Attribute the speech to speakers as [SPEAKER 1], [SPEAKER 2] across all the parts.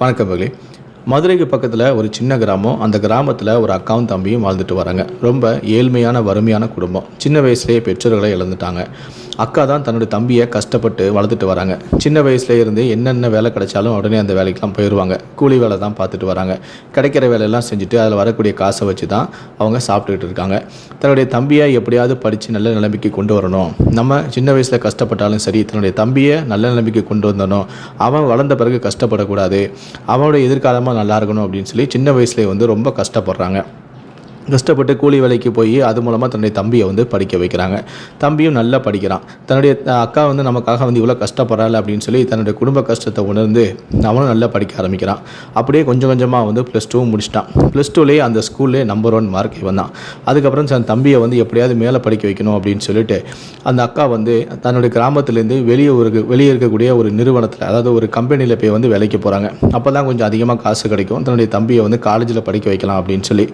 [SPEAKER 1] வணக்கம் மகளே. மதுரைக்கு பக்கத்தில் ஒரு சின்ன கிராமம் அந்த கிராமத்தில் ஒரு அக்காவும் தம்பியும் வாழ்ந்துட்டு வராங்க. ரொம்ப ஏழ்மையான வறுமையான குடும்பம். சின்ன வயசுலேயே பெற்றோர்களை இழந்துட்டாங்க. அக்கா தான் தன்னுடைய தம்பியை கஷ்டப்பட்டு வளர்த்துட்டு வராங்க. சின்ன வயசுல இருந்து என்னென்ன வேலை கிடைச்சாலும் உடனே அந்த வேலைக்கெலாம் போயிடுவாங்க கூலி வேலை தான் பார்த்துட்டு வராங்க. கிடைக்கிற வேலையெல்லாம் செஞ்சுட்டு அதில் வரக்கூடிய காசை வச்சு தான் அவங்க சாப்பிட்டுக்கிட்டு இருக்காங்க. தன்னுடைய தம்பியை எப்படியாவது படித்து நல்ல நிலைமைக்கு கொண்டு வரணும். நம்ம சின்ன வயசில் கஷ்டப்பட்டாலும் சரி தன்னுடைய தம்பியை நல்ல நிலைமைக்கு கொண்டு வந்தனும் அவன் வளர்ந்த பிறகு கஷ்டப்படக்கூடாது. அவனோட எதிர்காலமாக நல்லா இருக்கணும் அப்படின்னு சொல்லி சின்ன வயசுலேயே வந்து ரொம்ப கஷ்டப்படுறாங்க. கஷ்டப்பட்டு கூலி வேலைக்கு போய் அது மூலமாக தன்னுடைய தம்பியை வந்து படிக்க வைக்கிறாங்க. தம்பியும் நல்லா படிக்கிறான். தன்னுடைய அக்கா வந்து நமக்காக வந்து இவ்வளோ கஷ்டப்படுறாள் அப்படின்னு சொல்லி தன்னுடைய குடும்ப கஷ்டத்தை உணர்ந்து அவனும் நல்லா படிக்க ஆரம்பிக்கிறான். அப்படியே கொஞ்சம் கொஞ்சமாக வந்து ப்ளஸ் டூவும் முடிச்சிட்டான். ப்ளஸ் டூலேயே அந்த ஸ்கூல்லே நம்பர் ஒன் மார்க் வந்தான் அதுக்கப்புறம் தன் தம்பியை வந்து எப்படியாவது மேலே படிக்க வைக்கணும் அப்படின்னு சொல்லிட்டு அந்த அக்கா வந்து தன்னுடைய கிராமத்துலேருந்து வெளியே ஒரு வெளியே இருக்கக்கூடிய ஒரு நிறுவனத்தில் அதாவது ஒரு கம்பெனியில் போய் வந்து வேலைக்கு போகிறாங்க அப்போ தான் கொஞ்சம் அதிகமாக காசு கிடைக்கும். தன்னுடைய தம்பியை வந்து காலேஜில் படிக்க வைக்கலாம் அப்படின்னு சொல்லி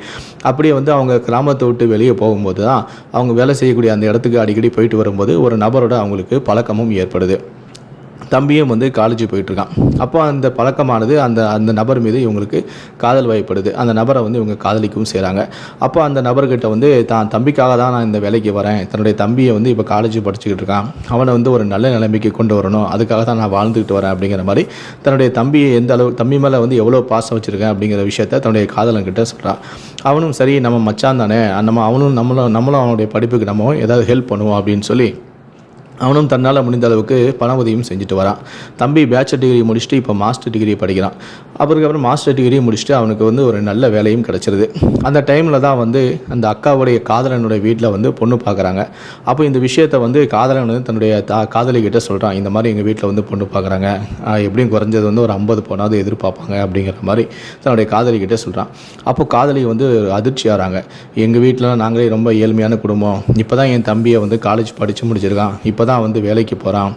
[SPEAKER 1] அப்படியே வந்து அவங்க கிராமத்தை விட்டு வெளியே போகும்போது தான் அவங்க வேலை செய்யக்கூடிய அந்த இடத்துக்கு அடிக்கடி போயிட்டு வரும்போது ஒரு நபரோட அவங்களுக்கு பழக்கமும் ஏற்படுது. தம்பியும் வந்து காலேஜ் போயிட்டுருக்கான். அப்போ அந்த பழக்கமானது அந்த அந்த நபர் மீது இவங்களுக்கு காதல் வயப்படுது. அந்த நபரை வந்து இவங்க காதலிக்கவும் செய்கிறாங்க அப்போ அந்த நபர்கிட்ட வந்து தான் தம்பிக்காக தான் நான் இந்த வேலைக்கு வரேன். தன்னுடைய தம்பியை வந்து இப்போ காலேஜ் படிச்சுக்கிட்டு இருக்கான். அவனை வந்து ஒரு நல்ல நிலைமைக்கு கொண்டு வரணும். அதுக்காக தான் நான் வாழ்ந்துக்கிட்டு வரேன். அப்படிங்கிற மாதிரி தன்னுடைய தம்பியை எந்த அளவு தம்பி மேலே வந்து எவ்வளோ பாசம் வச்சுருக்கேன் அப்படிங்கிற விஷயத்த தன்னுடைய காதலன்கிட்ட சொல்கிறான் அவனும் சரி நம்ம மச்சான் தானே. நம்ம அவனும் நம்மளும் நம்மளும் அவனுடைய படிப்புக்கு நம்ம ஏதாவது ஹெல்ப் பண்ணுவோம். அப்படின்னு சொல்லி அவனும் தன்னால் முடிந்த அளவுக்கு பண உதவியும் செஞ்சுட்டு வரான். தம்பி பேச்சுலர் டிகிரி முடிச்சுட்டு இப்போ மாஸ்டர் டிகிரி படிக்கிறான். அப்புறம் மாஸ்டர் டிகிரி முடிச்சுட்டு அவனுக்கு வந்து ஒரு நல்ல வேலையும் கிடச்சிருது. அந்த டைமில் தான் வந்து அந்த அக்காவுடைய காதலனுடைய வீட்டில் வந்து பொண்ணு பார்க்குறாங்க அப்போ இந்த விஷயத்தை வந்து காதலன் வந்து தன்னுடைய தா காதலிக்கிட்ட சொல்கிறான் இந்த மாதிரி எங்கள் வீட்டில் வந்து பொண்ணு பார்க்குறாங்க எப்படியும் குறைஞ்சது வந்து ஒரு ஐம்பது பொண்ணாவது எதிர்பார்ப்பாங்க அப்படிங்கிற மாதிரி தன்னுடைய காதலிக்கிட்ட சொல்கிறான் அப்போ காதலி வந்து அதிர்ச்சி ஆகிறாங்க எங்கள் வீட்டில் நாங்களே ரொம்ப ஏழ்மையான குடும்பம். இப்போ தான் என் தம்பியை வந்து காலேஜ் படித்து முடிச்சிருக்கான். இப்போ தான் வந்து வேலைக்கு போகிறான்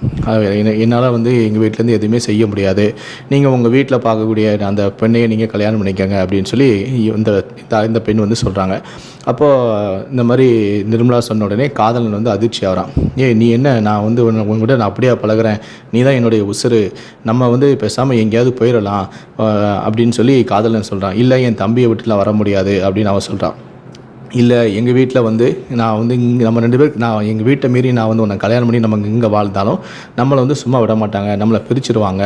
[SPEAKER 1] என்னால் வந்து எங்கள் வீட்டிலேருந்து எதுவுமே செய்ய முடியாது. நீங்கள் உங்கள் வீட்டில் பார்க்கக்கூடிய அந்த பெண்ணையை நீங்கள் கல்யாணம் பண்ணிக்கங்க அப்படின்னு சொல்லி இந்த இந்த- பெண் வந்து சொல்கிறாங்க அப்போது இந்த மாதிரி நிர்மலா சொன்ன உடனே காதலன் வந்து அதிர்ச்சி ஆகிறான். ஏ நீ என்ன நான் வந்து உன் உன்கிட்ட நான் அப்படியே பழகுறேன். நீ தான் என்னுடைய உசுரு நம்ம வந்து பேசாமல் எங்கேயாவது போயிடலாம். அப்படின்னு சொல்லி காதலன் சொல்கிறான் இல்லை என் தம்பியை விட்டுலாம் வர முடியாது அப்படின்னு அவன் சொல்கிறான் இல்லை எங்கள் வீட்டில் வந்து நான் வந்து இங்கே நம்ம ரெண்டு பேருக்கு நான் எங்கள் வீட்டை மீறி நான் வந்து உன்னை கல்யாணம் பண்ணி நம்ம இங்கே வாழ்ந்தாலும் நம்மளை வந்து சும்மா விட மாட்டாங்க நம்மளை பிரிச்சிருவாங்க.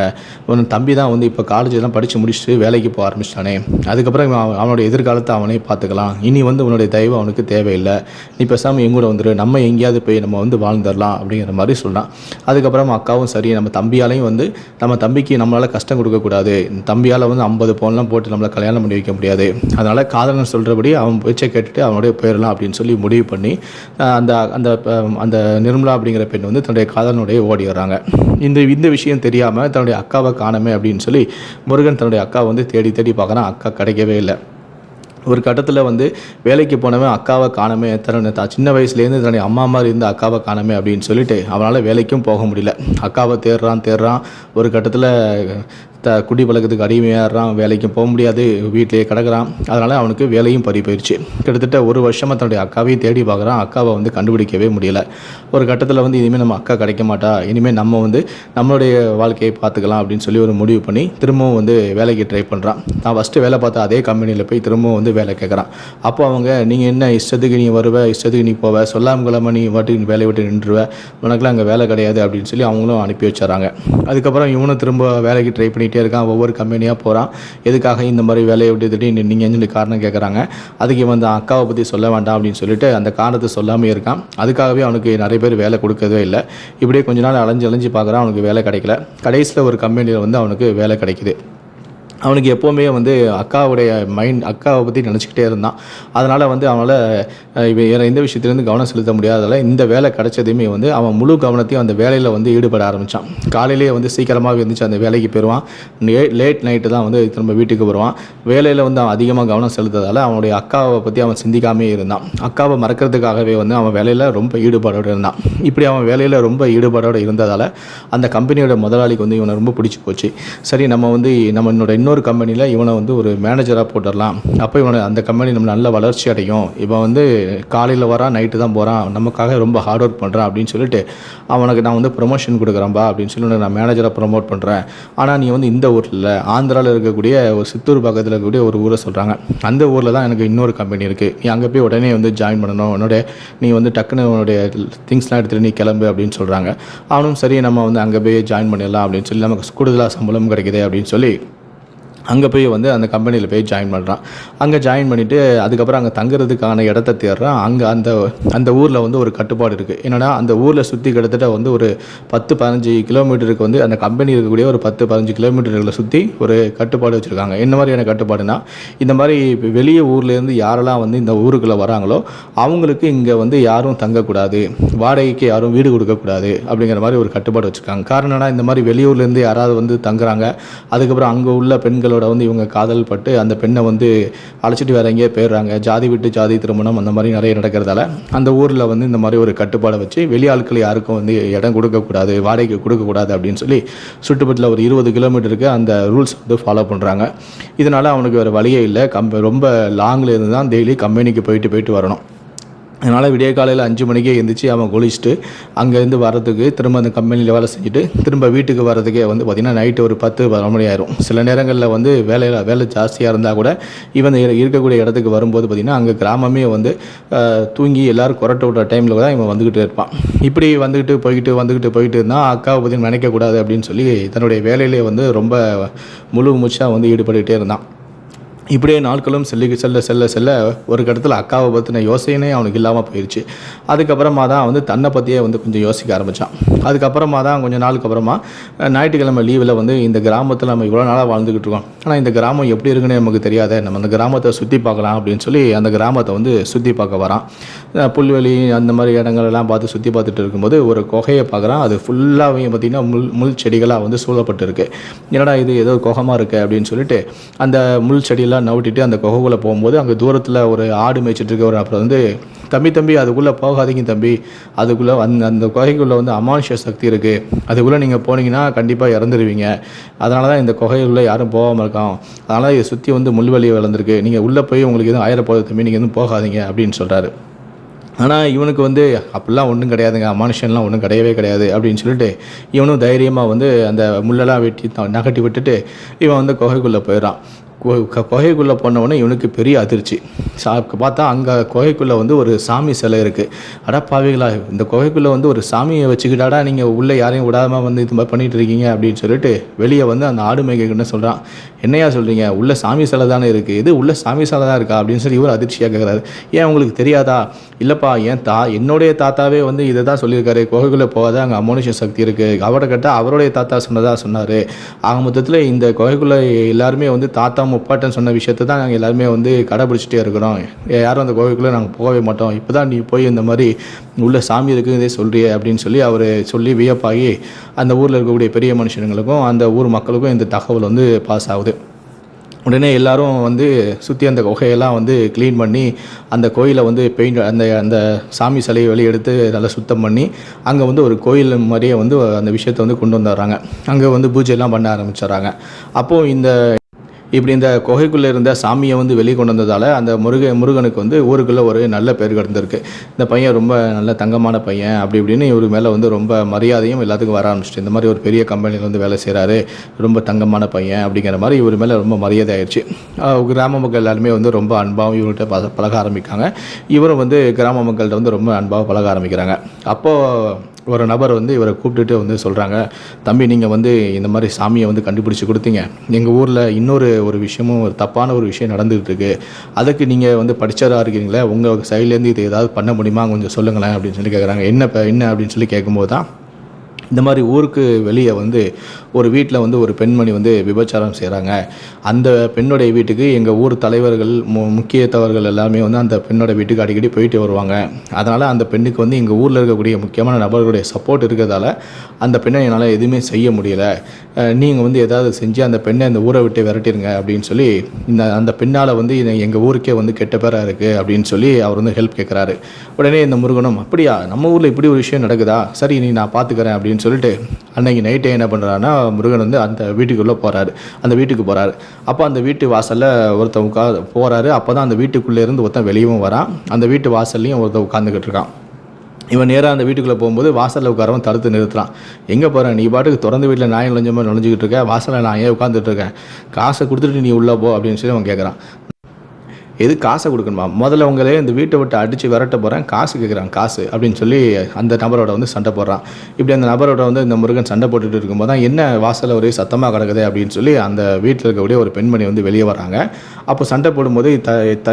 [SPEAKER 1] உன் தம்பி தான் வந்து இப்போ காலேஜெலாம் படித்து முடிச்சுட்டு வேலைக்கு போக ஆரம்பிச்சிட்டானே. அதுக்கப்புறம் அவன் அவனுடைய எதிர்காலத்தை அவனே பார்த்துக்கலாம். இனி வந்து உன்னுடைய தயவு அவனுக்கு தேவையில்லை. நீ பேசாமல் எங்கூட வந்துடு நம்ம எங்கேயாவது போய் நம்ம வந்து வாழ்ந்துடலாம் அப்படிங்கிற மாதிரி சொன்னான் அதுக்கப்புறம் அக்காவும் சரி நம்ம தம்பியாலையும் வந்து நம்ம தம்பிக்கு நம்மளால் கஷ்டம் கொடுக்கக்கூடாது தம்பியால் வந்து ஐம்பது பவுன்லாம் போட்டு நம்மளை கல்யாணம் பண்ணி வைக்க முடியாது. அதனால் காதலன் சொல்கிறபடி அவன் பேச்சை கேட்டுட்டு அவனுடைய போயிடலாம் அப்படின்னு சொல்லி முடிவு பண்ணி அந்த அந்த அந்த நிர்மலா அப்படிங்கிற பெண் வந்து தன்னுடைய காதலனுடைய ஓடி வர்றாங்க. இந்த இந்த விஷயம் தெரியாமல் தன்னுடைய அக்காவை காணமே அப்படின்னு சொல்லி முருகன் தன்னுடைய அக்காவை வந்து தேடி தேடி பார்க்குறான். அக்கா கிடைக்கவே இல்லை. ஒரு கட்டத்தில் வந்து வேலைக்கு போனவன் அக்காவை காணமே தன்னுடைய த- சின்ன வயசுலேருந்து தன்னுடைய அம்மா மாதிரி இருந்த அக்காவை காணமே அப்படின்னு சொல்லிட்டு அவனால் வேலைக்கும் போக முடியல. அக்காவை தேடுறான் தேடுறான். ஒரு கட்டத்தில் த குடி பழக்கத்துக்கு அடிமையாகிறான் வேலைக்கும் போக முடியாது வீட்டிலேயே கிடக்குறான். அதனால் அவனுக்கு வேலையும் பறி போயிடுச்சு கிட்டத்தட்ட ஒரு வருஷமாக தன்னுடைய அக்காவையும் தேடி பார்க்குறான். அக்காவை வந்து கண்டுபிடிக்கவே முடியல. ஒரு கட்டத்தில் வந்து இனிமேல் நம்ம அக்கா கிடைக்க மாட்டா. இனிமேல் நம்ம வந்து நம்மளுடைய வாழ்க்கையை பார்த்துக்கலாம் அப்படின்னு சொல்லி ஒரு முடிவு பண்ணி திரும்பவும் வந்து வேலைக்கு ட்ரை பண்ணுறான் நான் ஃபஸ்ட்டு வேலை பார்த்த அதே கம்பெனியில் போய் திரும்பவும் வந்து வேலை கேட்குறான். அப்போ அவங்க நீங்கள் என்ன இஷ்டத்துக்கு நீ வருவ இஷ்டத்துக்கு நீ போவ சொல்லாம கொள்ளாமல் நீ வாட்டுக்கு வேலையை விட்டு நின்றுவ உனக்குலாம் அங்கே வேலை கிடையாது அப்படின்னு சொல்லி அவங்களும் அனுப்பி வச்சுறாங்க அதுக்கப்புறம் இவனும் திரும்ப வேலைக்கு ட்ரை பண்ணிகிட்டே இருக்கான். ஒவ்வொரு கம்பெனியாக போகிறான் எதுக்காக இந்த மாதிரி வேலையை விட்டு திடீர்னு நீங்கள் சொல்லி காரணம் கேட்குறாங்க அதுக்கு இவன் அந்த அக்காவை பற்றி சொல்ல வேண்டாம் அப்படின்னு சொல்லிட்டு அந்த காரணத்தை சொல்லாமல் இருக்கான். அதுக்காகவே அவனுக்கு நிறைய பேர் வேலை கொடுக்கவே இல்லை. இப்படியே கொஞ்ச நாள் அலைஞ்சு அலைஞ்சு பார்க்குறான். அவனுக்கு வேலை கிடைக்கல. கடைசியில் ஒரு கம்பெனியில் வந்து அவனுக்கு வேலை கிடைக்குது. அவனுக்கு எப்போவுமே வந்து அக்காவுடைய மைண்ட் அக்காவை பற்றி நினச்சிக்கிட்டே இருந்தான். அதனால் வந்து அவனால் வேறு எந்த விஷயத்துலேருந்து கவனம் செலுத்த முடியாததால் இந்த வேலை கிடச்சதையுமே வந்து அவன் முழு கவனத்தையும் அந்த வேலையில் வந்து ஈடுபட ஆரம்பித்தான் காலையிலேயே வந்து சீக்கிரமாக இருந்துச்சு அந்த வேலைக்கு போயிடுவான் லேட் நைட்டு தான் வந்து திரும்ப வீட்டுக்கு வருவான். வேலையில் வந்து அவன் அதிகமாக கவனம் செலுத்ததால் அவனுடைய அக்காவை பற்றி அவன் சிந்திக்காமே இருந்தான். அக்காவை மறக்கிறதுக்காகவே வந்து அவன் வேலையில் ரொம்ப ஈடுபாடோடு இருந்தான். இப்படி அவன் வேலையில் ரொம்ப ஈடுபாடோடு இருந்ததால் அந்த கம்பெனியோட முதலாளிக்கு வந்து இவனை ரொம்ப பிடிச்சி போச்சு. சரி நம்ம வந்து நம்ம என்னோட இன்னொரு இன்னொரு கம்பெனியில் இவனை வந்து ஒரு மேனேஜராக போட்டுடலாம். அப்போ இவனை அந்த கம்பெனி நம்ம நல்ல வளர்ச்சி அடையும். இவன் வந்து காலையில் வரான் நைட்டு தான் போகிறான் நமக்காக ரொம்ப ஹார்ட் ஒர்க் பண்ணுறான் அப்படின்னு சொல்லிட்டு அவனுக்கு நான் வந்து ப்ரொமோஷன் கொடுக்குறேன்பா அப்படின்னு சொல்லி நான் மேனேஜராக ப்ரொமோட் பண்ணுறேன் ஆனால் நீ வந்து இந்த ஊரில் இல்லை ஆந்திராவில் இருக்கக்கூடிய ஒரு சித்தூர் பக்கத்தில் இருக்கக்கூடிய ஒரு ஊரை சொல்கிறாங்க அந்த ஊரில் தான் எனக்கு இன்னொரு கம்பெனி இருக்குது நீ அங்கே போய் உடனே வந்து ஜாயின் பண்ணணும். உன்னோட நீ வந்து டக்குன்னு உன்னுடைய திங்ஸ்லாம் எடுத்துகிட்டு நீ கிளம்பு அப்படின்னு சொல்கிறாங்க அவனும் சரி நம்ம வந்து அங்கே போய் ஜாயின் பண்ணிடலாம் அப்படின்னு சொல்லி நமக்கு கூடுதலாக சம்பளம் கிடைக்குது அப்படின்னு சொல்லி அங்கே போய் வந்து அந்த கம்பெனியில் போய் ஜாயின் பண்ணுறான் அங்கே ஜாயின் பண்ணிவிட்டு அதுக்கப்புறம் அங்கே தங்குறதுக்கான இடத்த தேடுறான். அங்கே அந்த அந்த ஊரில் வந்து ஒரு கட்டுப்பாடு இருக்குது என்னென்னா அந்த ஊரில் சுற்றி கிட்டத்தட்ட வந்து ஒரு பத்து பதினஞ்சு கிலோமீட்டருக்கு வந்து அந்த கம்பெனி இருக்கக்கூடிய ஒரு பத்து பதினஞ்சு கிலோமீட்டர்களை சுற்றி ஒரு கட்டுப்பாடு வச்சுருக்காங்க. என்ன மாதிரியான கட்டுப்பாடுனா இந்த மாதிரி வெளியே ஊர்லேருந்து யாரெல்லாம் வந்து இந்த ஊருக்குள்ளே வராங்களோ அவங்களுக்கு இங்கே வந்து யாரும் தங்கக்கூடாது. வாடகைக்கு யாரும் வீடு கொடுக்கக்கூடாது அப்படிங்கிற மாதிரி ஒரு கட்டுப்பாடு வச்சுருக்காங்க. காரணம் இந்த மாதிரி வெளியூர்லேருந்து யாராவது வந்து தங்குறாங்க அதுக்கப்புறம் அங்கே உள்ள பெண்கள் பெண்களோட வந்து இவங்க காதல் பட்டு அந்த பெண்ணை வந்து அழைச்சிட்டு வேற எங்கேயோ போயிடுறாங்க. ஜாதி விட்டு ஜாதி திருமணம் அந்த மாதிரி நிறைய நடக்கிறதால அந்த ஊரில் வந்து இந்த மாதிரி ஒரு கட்டுப்பாடை வச்சு வெளி ஆட்கள் யாருக்கும் வந்து இடம் கொடுக்கக்கூடாது வாடகைக்கு கொடுக்கக்கூடாது அப்படின்னு சொல்லி சுற்றுப்பட்டில் ஒரு இருபது கிலோமீட்டருக்கு அந்த ரூல்ஸ் வந்து ஃபாலோ பண்ணுறாங்க இதனால் அவனுக்கு வேறு வழியே இல்லை. கம் ரொம்ப லாங்கில் இருந்து தான் டெய்லி கம்பெனிக்கு போயிட்டு போயிட்டு வரணும். அதனால் விடிய காலையில் அஞ்சு மணிக்கே எழுந்திரிச்சு அவன் குளிச்சுட்டு அங்கேருந்து வரதுக்கு திரும்ப அந்த கம்பெனியில் வேலை செஞ்சுட்டு திரும்ப வீட்டுக்கு வரதுக்கே வந்து பார்த்திங்கன்னா நைட்டு ஒரு பத்து பதினொரு மணி ஆயிரும். சில நேரங்களில் வந்து வேலையில் வேலை ஜாஸ்தியாக இருந்தால் கூட இவன் இருக்கக்கூடிய இடத்துக்கு வரும்போது பார்த்திங்கன்னா அங்கே கிராமமே வந்து தூங்கி எல்லோரும் குரட்ட விட்ற டைமில் தான் இவன் வந்துக்கிட்டு இருப்பான். இப்படி வந்துக்கிட்டு போய்கிட்டு வந்துக்கிட்டு போய்கிட்டு இருந்தால் அக்காவை பற்றி நினைக்கக்கூடாது அப்படின்னு சொல்லி தன்னுடைய வேலையிலே வந்து ரொம்ப முழு மூச்சாக வந்து ஈடுபட்டுக்கிட்டே இருந்தான். இப்படியே நாட்களும் செல்லி செல்ல செல்ல செல்ல ஒரு கட்டத்தில் அக்காவை பற்றின யோசனையே அவனுக்கு இல்லாமல் போயிடுச்சு அதுக்கப்புறமா தான் வந்து தன்னை பற்றியே வந்து கொஞ்சம் யோசிக்க ஆரம்பித்தான் அதுக்கப்புறமா தான் கொஞ்சம் நாளுக்கு அப்புறமா ஞாயிற்றுக்கிழமை லீவில் வந்து இந்த கிராமத்தில் நம்ம இவ்வளோ நாளாக வாழ்ந்துக்கிட்டு இருக்கோம். ஆனால் இந்த கிராமம் எப்படி இருக்குன்னு நமக்கு தெரியாத. நம்ம அந்த கிராமத்தை சுற்றி பார்க்கலாம் அப்படின்னு சொல்லி அந்த கிராமத்தை வந்து சுற்றி பார்க்க வரான். புல்வெளி அந்த மாதிரி இடங்களெல்லாம் பார்த்து சுற்றி பார்த்துட்டு இருக்கும்போது ஒரு குகையை பார்க்குறான். அது ஃபுல்லாகவே பார்த்திங்கன்னா முள் முள் செடிகளாக வந்து சூழப்பட்டு இருக்குது என்னடா இது ஏதோ குகமாக இருக்குது அப்படின்னு சொல்லிட்டு அந்த முள் செடியில் எல்லாம் நவுட்டிட்டு அந்த குகைக்குள்ளே போகும்போது அங்கே தூரத்தில் ஒரு ஆடு மேய்ச்சிட்டு இருக்க அப்புறம் வந்து தம்பி தம்பி அதுக்குள்ளே போகாதீங்க தம்பி. அதுக்குள்ளே அந்த அந்த குகைக்குள்ளே வந்து அமானுஷ சக்தி இருக்குது அதுக்குள்ளே நீங்கள் போனீங்கன்னா கண்டிப்பாக இறந்துருவீங்க. அதனால தான் இந்த குகைக்குள்ளே யாரும் போகாமல் இருக்கோம். அதனால் இதை சுற்றி வந்து முள்வெளி வளர்ந்துருக்கு. நீங்கள் உள்ளே போய் உங்களுக்கு எதுவும் ஆயிரப்போகுது தம்பி. நீங்கள் எதுவும் போகாதீங்க அப்படின்னு சொல்கிறாரு ஆனால் இவனுக்கு வந்து அப்படிலாம் ஒன்றும் கிடையாதுங்க. மனுஷன்லாம் ஒன்றும் கிடையவே கிடையாது அப்படின்னு சொல்லிட்டு இவனும் தைரியமாக வந்து அந்த முள்ளெல்லாம் வெட்டி த- நகட்டி விட்டுட்டு இவன் வந்து குகைக்குள்ளே போயிடறான். குகைக்குள்ளே போனவொடனே இவனுக்கு பெரிய அதிர்ச்சி. சா பார்த்தா அங்கே குகைக்குள்ளே வந்து ஒரு சாமி சிலை இருக்குது அடா பாவிகளா இந்த குகைக்குள்ளே வந்து ஒரு சாமியை வச்சுக்கிட்டாடா நீங்கள் உள்ளே யாரையும் விடாமல் வந்து இது மாதிரி பண்ணிட்டு இருக்கீங்க அப்படின்னு சொல்லிட்டு வெளியே வந்து அந்த ஆடு மேய்க்கிட்ட சொல்கிறான் என்னையா சொல்கிறீங்க உள்ள சாமி சிலை தானே இருக்குது இது உள்ள சாமி சிலை தான் இருக்கா அப்படின்னு சொல்லி இவர் அதிர்ச்சியாக கேட்குறாரு ஏன் உங்களுக்கு தெரியாதா? இல்லைப்பா என் தா என்னுடைய தாத்தாவே வந்து இதை தான் சொல்லியிருக்காரு. குகைக்குள்ளே போகாத அங்கே அமோனிஷ சக்தி இருக்குது அவரை கேட்டால் அவருடைய தாத்தா சொன்னதாக சொன்னார். ஆக மொத்தத்தில் இந்த குகைக்குள்ளே எல்லாருமே வந்து தாத்தா முப்பாட்டன் சொன்ன விஷயத்தை தான் நாங்கள் எல்லாருமே வந்து கடைபிடிச்சிட்டே இருக்கிறோம். யாரும் அந்த குகைக்குள்ளே நாங்கள் போகவே மாட்டோம். இப்போ தான் நீ போய் இந்த மாதிரி உள்ள சாமி இருக்குதே சொல்கிறிய அப்படின்னு சொல்லி அவர் சொல்லி வியப்பாகி அந்த ஊரில் இருக்கக்கூடிய பெரிய மனுஷனுங்களுக்கும் அந்த ஊர் மக்களுக்கும் இந்த தகவல் வந்து பாஸ் ஆகுது. உடனே எல்லாரும் வந்து சுற்றி அந்த குகையெல்லாம் வந்து க்ளீன் பண்ணி அந்த கோயிலை வந்து பெயிண்ட் அந்த அந்த சாமி சிலையை வெளியெடுத்து நல்லா சுத்தம் பண்ணி அங்கே வந்து ஒரு கோயில் மாதிரியே வந்து அந்த விஷயத்தை வந்து கொண்டு வந்துடுறாங்க. அங்கே வந்து பூஜையெல்லாம் பண்ண ஆரம்பிச்சிடுறாங்க. அப்போது இந்த இப்படி இந்த குகைக்குள்ளே இருந்த சாமியை வந்து வெளியே கொண்டு வந்ததால் அந்த முருக முருகனுக்கு வந்து ஊருக்குள்ளே ஒரு நல்ல பேர் கிடந்திருக்கு. இந்த பையன் ரொம்ப நல்ல தங்கமான பையன் அப்படி இப்படின்னு இவர் மேலே வந்து ரொம்ப மரியாதையும் எல்லாத்துக்கும் வர ஆரம்பிச்சிட்டு இந்த மாதிரி ஒரு பெரிய கம்பெனியில் வந்து வேலை செய்கிறாரு ரொம்ப தங்கமான பையன் அப்படிங்கிற மாதிரி இவர் மேலே ரொம்ப மரியாதை ஆயிடுச்சு கிராம மக்கள் எல்லாருமே வந்து ரொம்ப அன்பாகவும் இவர்கிட்ட பழ பழக ஆரம்பிக்காங்க. இவரும் வந்து கிராம மக்கள்கிட்ட வந்து ரொம்ப அன்பாக பழக ஆரம்பிக்கிறாங்க. அப்போது ஒரு நபர் வந்து இவரை கூப்பிட்டுட்டு வந்து சொல்கிறாங்க தம்பி நீங்கள் வந்து இந்த மாதிரி சாமியை வந்து கண்டுபிடிச்சி கொடுத்தீங்க. எங்கள் ஊரில் இன்னொரு ஒரு விஷயமும் ஒரு தப்பான ஒரு விஷயம் நடந்துகிட்டு இருக்குது அதுக்கு நீங்கள் வந்து படிச்சதாக இருக்கீங்களே உங்கள் சைட்லேருந்து இது ஏதாவது பண்ண முடியுமா? கொஞ்சம் சொல்லுங்களேன் அப்படின்னு சொல்லி கேட்குறாங்க என்ன இப்போ என்ன? அப்படின்னு சொல்லி கேட்கும்போது தான் இந்த மாதிரி ஊருக்கு வெளியே வந்து ஒரு வீட்டில் வந்து ஒரு பெண்மணி வந்து விபச்சாரம் செய்கிறாங்க அந்த பெண்ணுடைய வீட்டுக்கு எங்கள் ஊர் தலைவர்கள் மு முக்கியத்தவர்கள் எல்லாமே வந்து அந்த பெண்ணோட வீட்டுக்கு அடிக்கடி போயிட்டு வருவாங்க. அதனால் அந்த பெண்ணுக்கு வந்து எங்கள் ஊரில் இருக்கக்கூடிய முக்கியமான நபர்களுடைய சப்போர்ட் இருக்கிறதால அந்த பெண்ணை என்னால் எதுவுமே செய்ய முடியலை. நீங்கள் வந்து ஏதாவது செஞ்சு அந்த பெண்ணை அந்த ஊரை விட்டு விரட்டிருங்க அப்படின்னு சொல்லி இந்த அந்த பெண்ணால் வந்து எங்கள் ஊருக்கே வந்து கெட்ட பேராக இருக்குது அப்படின்னு சொல்லி அவர் வந்து ஹெல்ப் கேட்குறாரு உடனே இந்த முருகனும் அப்படியா நம்ம ஊரில் இப்படி ஒரு விஷயம் நடக்குதா? சரி நீ நான் பார்த்துக்கிறேன் அப்படின்னு சொல்லிட்டு அன்னைக்கு நைட்டே என்ன பண்ணுறான்னா முருகன் வந்து அந்த வீட்டுக்குள்ளே போகிறாரு அந்த வீட்டுக்கு போகிறாரு அப்போ அந்த வீட்டு வாசலில் ஒருத்தன் உட்கா போகிறாரு அப்போ தான் அந்த வீட்டுக்குள்ளே இருந்து ஒருத்தன் வெளியவும் வரான். அந்த வீட்டு வாசல்லையும் ஒருத்தன் உட்காந்துக்கிட்டு இருக்கான். இவன் நேராக அந்த வீட்டுக்குள்ளே போகும்போது வாசலில் உட்காரவன் தடுத்து நிறுத்துறான். எங்கே போகிறேன் நீ பாட்டுக்கு திறந்த வீட்டில் நாய் நுழைஞ்ச மாதிரி நுழைஞ்சிக்கிட்டு இருக்க. வாசலில் நான் ஏன் உட்காந்துட்டு இருக்கேன்? காசை கொடுத்துட்டு நீ உள்ளே போ அப்படின்னு சொல்லி அவன் கேட்குறான். எது காசை கொடுக்கணுமா? முதல்ல உங்களே இந்த வீட்டை விட்டு அடித்து விரட்ட போகிறேன் காசு கேட்குறான் காசு அப்படின்னு சொல்லி அந்த நபரோட வந்து சண்டை போடுறான். இப்படி அந்த நபரோட வந்து இந்த முருகன் சண்டை போட்டுட்டு இருக்கும்போது தான் என்ன வாசலில் ஒரே சத்தமாக கிடக்குது அப்படின்னு சொல்லி அந்த வீட்டில் இருக்கக்கூடிய ஒரு பெண்மணி வந்து வெளியே வராங்க. அப்போ சண்டை போடும்போது த த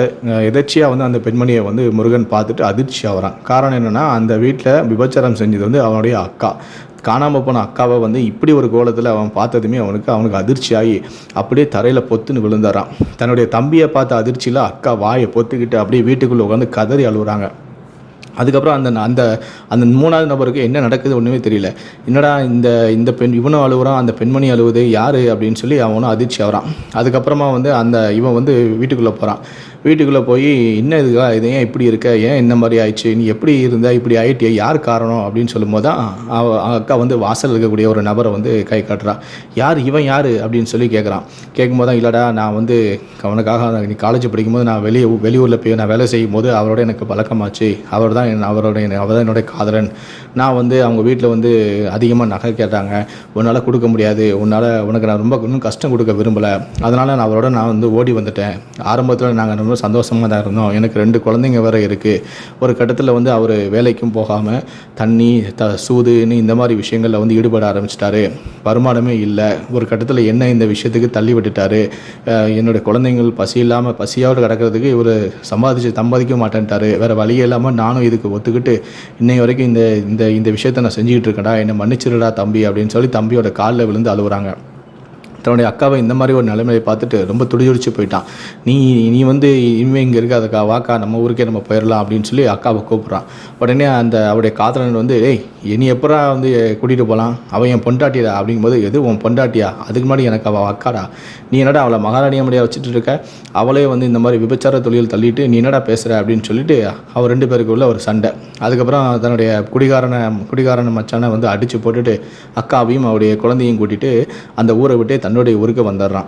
[SPEAKER 1] எதர்ச்சியாக வந்து அந்த பெண்மணியை வந்து முருகன் பார்த்துட்டு அதிர்ச்சியாக வரான். காரணம் என்னென்னா அந்த வீட்டில் விபச்சாரம் செஞ்சது வந்து அவனுடைய அக்கா. காணாமல் போன அக்காவை வந்து இப்படி ஒரு கோலத்தில் அவன் பார்த்ததுமே அவனுக்கு அவனுக்கு அதிர்ச்சியாகி அப்படியே தரையில் பொத்துன்னு விழுந்தாரான் தன்னுடைய தம்பியை பார்த்த அதிர்ச்சியில் அக்கா வாயை பொத்துக்கிட்டு அப்படியே வீட்டுக்குள்ளே உட்காந்து கதறி அழுகுறாங்க அதுக்கப்புறம் அந்த அந்த அந்த மூணாவது நபருக்கு என்ன நடக்குது ஒன்றுமே தெரியல. என்னடா இந்த இந்த பெண் இவனும் அழுகுறான் அந்த பெண்மணி அழுவுது யார் அப்படின்னு சொல்லி அவனும் அதிர்ச்சி ஆகிறான். அதுக்கப்புறமா வந்து அந்த இவன் வந்து வீட்டுக்குள்ளே போகிறான் வீட்டுக்குள்ளே போய் என்ன இதுக்கா இது ஏன் இப்படி இருக்க? ஏன் இந்த மாதிரி ஆயிடுச்சு? நீ எப்படி இருந்தால் இப்படி ஆயிட்டியா? யார் காரணம்? அப்படின்னு சொல்லும்போது தான் அவ அக்கா வந்து வாசல் இருக்கக்கூடிய ஒரு நபரை வந்து கை காட்டுறா. யார்? இவன் யார்? அப்படின்னு சொல்லி கேட்குறான். கேட்கும்போது தான் இல்லைடா நான் வந்து அவனுக்காக நீ காலேஜ் படிக்கும்போது நான் வெளியே வெளியூரில் போய் நான் வேலை செய்யும் போது அவரோட எனக்கு பழக்கமாச்சு. அவர் தான் என் அவரோட அவர் தான் என்னுடைய காதலன். நான் வந்து அவங்க வீட்டில் வந்து அதிகமாக நகை கேட்டாங்க. உன்னால் கொடுக்க முடியாது. உன்னால் உனக்கு நான் ரொம்ப இன்னும் கஷ்டம் கொடுக்க விரும்பலை. அதனால் நான் அவரோட நான் வந்து ஓடி வந்துட்டேன். ஆரம்பத்தில் நாங்கள் ரொம்ப சந்தோஷமாக தான் இருந்தோம். எனக்கு ரெண்டு குழந்தைங்க வேறு இருக்குது ஒரு கட்டத்தில் வந்து அவர் வேலைக்கும் போகாமல் தண்ணி த சூதுன்னு இந்த மாதிரி விஷயங்களில் வந்து ஈடுபட ஆரம்பிச்சிட்டாரு. வருமானமே இல்லை. ஒரு கட்டத்தில் என்ன இந்த விஷயத்துக்கு தள்ளி விட்டுட்டாரு. அஹ் என்னுடைய குழந்தைங்கள் பசி இல்லாமல் பசியோடு கிடக்கிறதுக்கு இவர் சம்பாதிச்சு சம்பாதிக்க மாட்டேன்ட்டாரு. வேறு வழியே இல்லாமல் நானும் இதுக்கு ஒத்துக்கிட்டு இன்னை வரைக்கும் இந்த இந்த இந்த விஷயத்தை நான் செஞ்சுக்கிட்டு இருக்கேன்டா. என்னை மன்னிச்சிருடா தம்பி அப்படின்னு சொல்லி தம்பியோட காலில் விழுந்து அழுகுறாங்க தன்னுடைய அக்காவை இந்த மாதிரி ஒரு நிலைமையை பார்த்துட்டு ரொம்ப துடிதுடிச்சு போயிட்டான். நீ நீ வந்து இனிமேல் இங்கே இருக்காதக்கா வாக்கா நம்ம ஊருக்கே நம்ம போயிடலாம் அப்படின்னு சொல்லி அக்காவை கூப்பிட்றான். உடனே அந்த அவருடைய காதலன் வந்து ஏய் இனி எப்படா வந்து கூட்டிகிட்டு போகலாம் அவன் என் பொண்டாட்டியா அப்படிங்கும்போது எது உன் பொண்டாட்டியா? அதுக்கு முன்னாடி எனக்கு அவள் அக்காடா. நீ என்னடா அவளை மகாராணியா முடியா வச்சுட்டு இருக்க? அவளே வந்து இந்த மாதிரி விபச்சார தொழில் தள்ளிட்டு நீ என்னடா பேசுகிற அப்படின்னு சொல்லிட்டு அவர் ரெண்டு பேருக்குள்ள ஒரு சண்டை. அதுக்கப்புறம் தன்னுடைய குடிகாரனை குடிகாரனை மச்சானை வந்து அடித்து போட்டுட்டு அக்காவையும் அவருடைய குழந்தையும் கூட்டிட்டு அந்த ஊரை விட்டு தன்னுடைய ஊருக்கு வந்துடுறான்.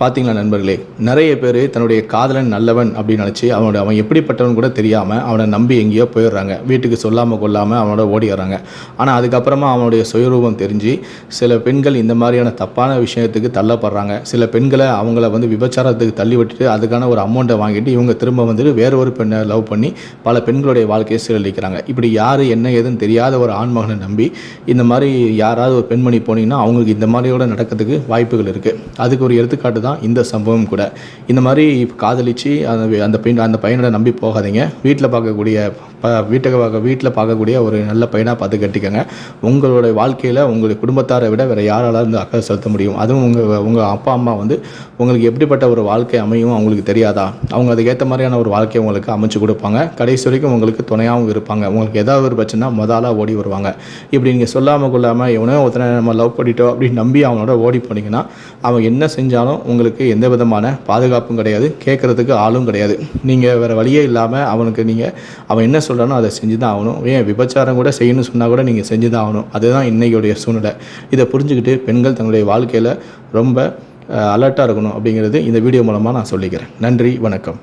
[SPEAKER 1] பார்த்தீங்களா நண்பர்களே? நிறைய பேர் தன்னுடைய காதலன் நல்லவன் அப்படின்னு நினச்சி அவனோட அவன் எப்படிப்பட்டவன் கூட தெரியாமல் அவனை நம்பி எங்கேயோ போயிடுறாங்க. வீட்டுக்கு சொல்லாமல் கொள்ளாமல் அவனோட ஓடிடுறாங்க. ஆனால் அதுக்கப்புறமா அவனுடைய சுயரூபம் தெரிஞ்சு சில பெண்கள் இந்த மாதிரியான தப்பான விஷயத்துக்கு தள்ளப்படுறாங்க. சில பெண்களை அவங்கள வந்து விபச்சாரத்துக்கு தள்ளி விட்டுட்டு அதுக்கான ஒரு அமௌண்ட்டை வாங்கிட்டு இவங்க திரும்ப வந்துட்டு வேற ஒரு பெண்ணை லவ் பண்ணி பல பெண்களுடைய வாழ்க்கையை சீரழிக்கிறாங்க. இப்படி யார் என்ன ஏதுன்னு தெரியாத ஒரு ஆண்மகனை நம்பி இந்த மாதிரி யாராவது ஒரு பெண்மணி போனீங்கன்னா அவங்களுக்கு இந்த மாதிரியோட நடக்கிறதுக்கு வாய்ப்புகள் இருக்குது அதுக்கு ஒரு எடுத்துக்காட்டு தான் இந்த சம்பவம் கூட. இந்த மாதிரி காதலிச்சு அந்த அந்த பெண் அந்த பையனோட நம்பி போகாதீங்க. வீட்டில் பார்க்கக்கூடிய ப வீட்டுக்கு பார்க்க வீட்டில் பார்க்கக்கூடிய ஒரு நல்ல பையனாக பார்த்து கட்டிக்கங்க. உங்களுடைய வாழ்க்கையில் உங்களுடைய குடும்பத்தாரை விட வேறு யாரால இருந்து அக்கறை செலுத்த முடியும்? அதுவும் உங்கள் உங்கள் அப்பா அம்மா வந்து உங்களுக்கு எப்படிப்பட்ட ஒரு வாழ்க்கை அமையும் அவங்களுக்கு தெரியாதா? அவங்க அதுக்கேற்ற மாதிரியான ஒரு வாழ்க்கையை உங்களுக்கு அமைச்சு கொடுப்பாங்க. கடைசி வரைக்கும் உங்களுக்கு துணையாகவும் இருப்பாங்க. உங்களுக்கு ஏதாவது ஒரு பிரச்சனை முதலாக ஓடி வருவாங்க. இப்படி நீங்கள் சொல்லாமல் கொள்ளாமல் எவனோ ஒருத்தனை நம்ம லவ் பண்ணிட்டோம் அப்படின்னு நம்பி அவனோட ஓடி போனீங்கன்னா அவன் என்ன செஞ்சாலும் உங்களுக்கு எந்த விதமான பாதுகாப்பும் கிடையாது. கேட்குறதுக்கு ஆளும் கிடையாது. நீங்கள் வேறு வழியே இல்லாமல் அவனுக்கு நீங்கள் அவன் என்ன சொல்கிறானோ அதை செஞ்சு தான் ஆகணும். ஏன் விபச்சாரம் கூட செய்யணும்னு சொன்னால் கூட நீங்கள் செஞ்சு தான் ஆகணும். அதுதான் இன்றைக்கியுடைய சூழ்நிலை. இதை புரிஞ்சுக்கிட்டு பெண்கள் தங்களுடைய வாழ்க்கையில் ரொம்ப அலர்ட்டாக இருக்கணும் அப்படிங்கிறது இந்த வீடியோ மூலமாக நான் சொல்லிக்கிறேன். நன்றி வணக்கம்.